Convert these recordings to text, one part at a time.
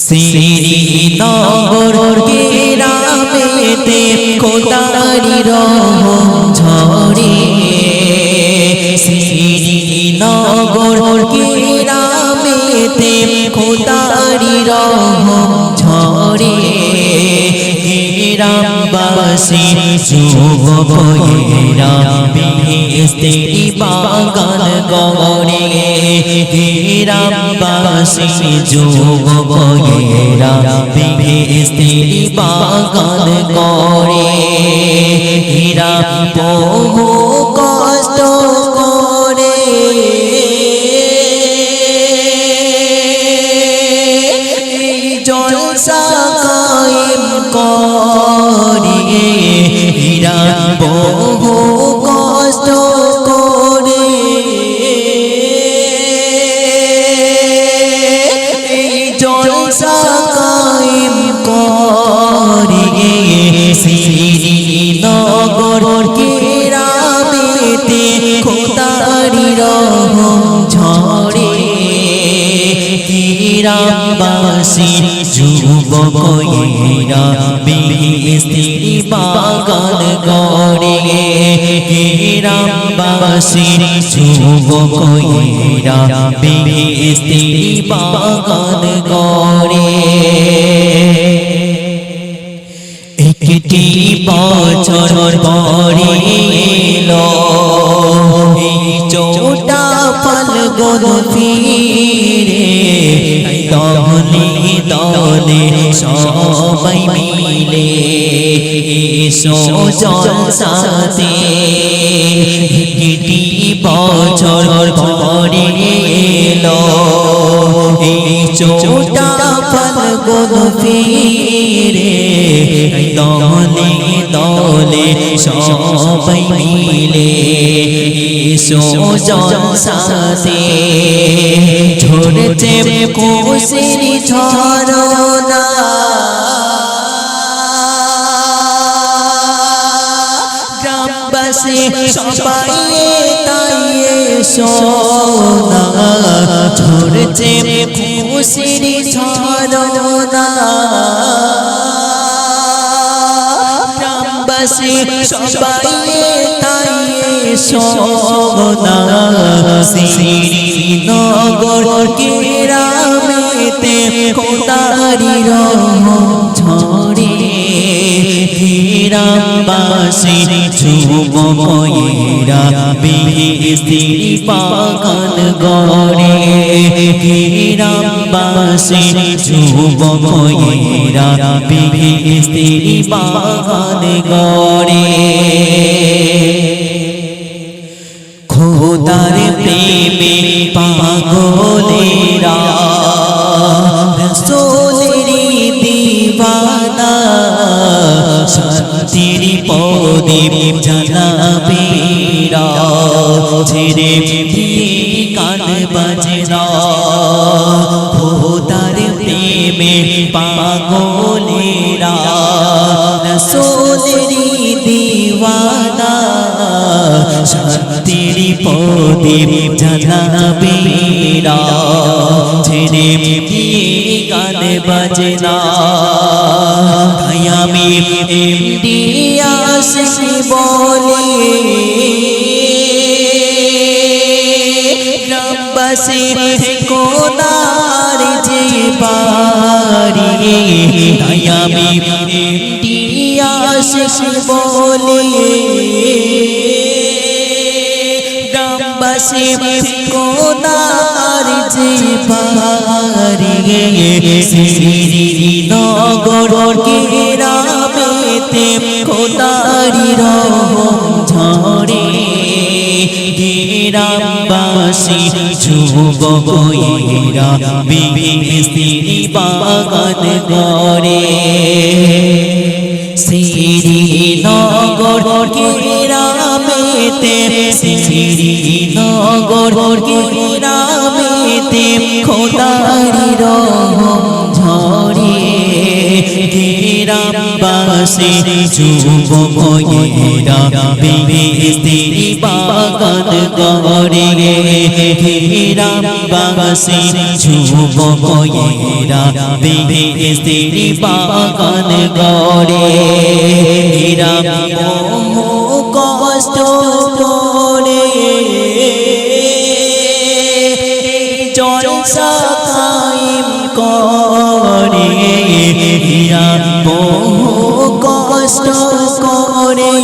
শ্রীনগর গেরামেতে খোদারি রহম ঝরে শ্রীনগর গেরামেতে খোদারি রহম ঝরে গ্রামবাসী যুবকেরা বেস্তেরি বাগান গড়ে গ্রামবাসী যুবকেরা বেস্তেরি বাগান গড়ে, হীরা বহু কষ্ট করে। জলসা কায়েম করে, হীরা বহু কিরামবাসী যুবকেরা বেস্তিরি বাগান গড়ে কিরামবাসী যুবকেরা বেস্তিরি বাগান গড়ে একটি বছর এই চোটা ফাল্গুন ফিরে দলে দলে সবাই মিলে এসো জলসাতে একটি বছর পরে এলো। এই চোটা ফাল্গুন ফিরে দলে দলে সবাই মিলে এসো জলসাতে ঝরছে কোসির ঝরনা। গ্রামবাসী সবাই তাই সোনা ঝরছে খুশির ঝরনা। গ্রামবাসী সবাই সোনা শ্রীনগর কেরামেতে কোদারি রহম ঝরে। গ্রামবাসী যুবকেরা বেস্তিরি বাগান গড়ে। গ্রামবাসী যুবকেরা বেস্তিরি বাগান গড়ে। খোদার প্রেমে পাগলেরা, রসোলেরি দিবানা, শান্তির প্রদীপ জানাবেরা ছেড়ে কান বাজনা, খোদার প্রেমে পাগলেরা, রসোলেরি শান্তির প্রদীপ জানাবেরা ছেড়ে দিয়ে গান বাজনা। তাই আমি ইন্ডিয়াস বলি গ্রামবাসী কোনার যে তাই আমি ইন্ডিয়াস বলি গ্রামবাসী কোনার যে পারি শ্রীনগর কেরামেতে কোদারি রহম ঝরে। গ্রামবাসী যুবকেরা বেস্তিরি বাগান গড়ে শ্রীনগর শ্রীনগর কেরামেতে খোদারি রহম ঝরে গ্রামবাসী যুবকেরা বেস্তিরি বাগান বাগান গড়ে হীরাম বাগাসি যুবকয়েরা বেহেস্তেরি বাগান গড়ে হীরাম করে হীরা বহু কষ্ট করে।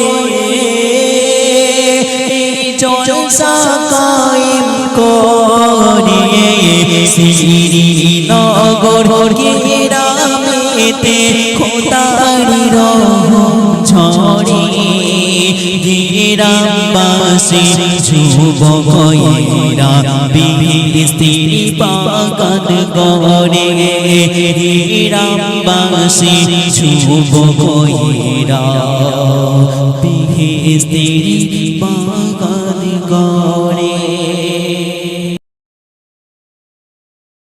জলসা কায়েম করে শ্রীনগর গেরামেতে খোদারি রহম ঝরে গেরামবাসী যুবকয়েরা গরে বাগান গড়ে গেরামবাসী যুবকয়েরা স্ত্রী বাগান গড়ে